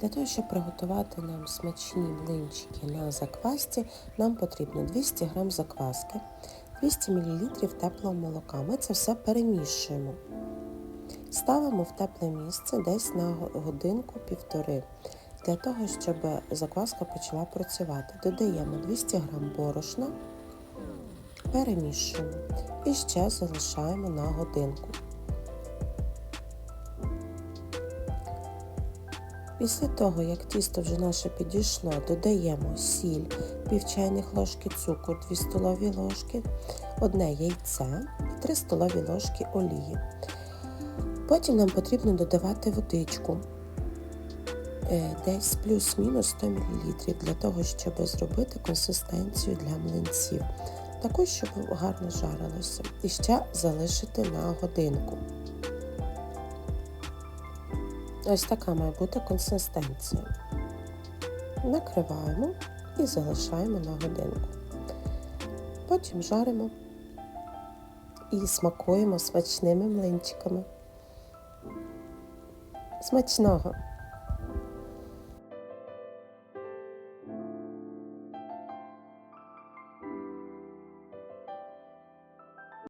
Для того, щоб приготувати нам смачні млинчики на заквасці, нам потрібно 200 г закваски, 200 мл теплого молока. Ми це все перемішуємо. Ставимо в тепле місце десь на годинку-півтори. Для того, щоб закваска почала працювати, додаємо 200 г борошна, перемішуємо і ще залишаємо на годинку. Після того, як тісто вже наше підійшло, додаємо сіль, пів чайних ложки цукру, 2 столові ложки, одне яйце і 3 столові ложки олії. Потім нам потрібно додавати водичку е, десь плюс-мінус 100 мл для того, щоб зробити консистенцію для млинців. Також, щоб гарно жарилося. І ще залишити на годинку. Ось така має бути консистенція. Накриваємо і залишаємо на годинку. Потім жаримо і смакуємо смачними млинчиками. Смачного!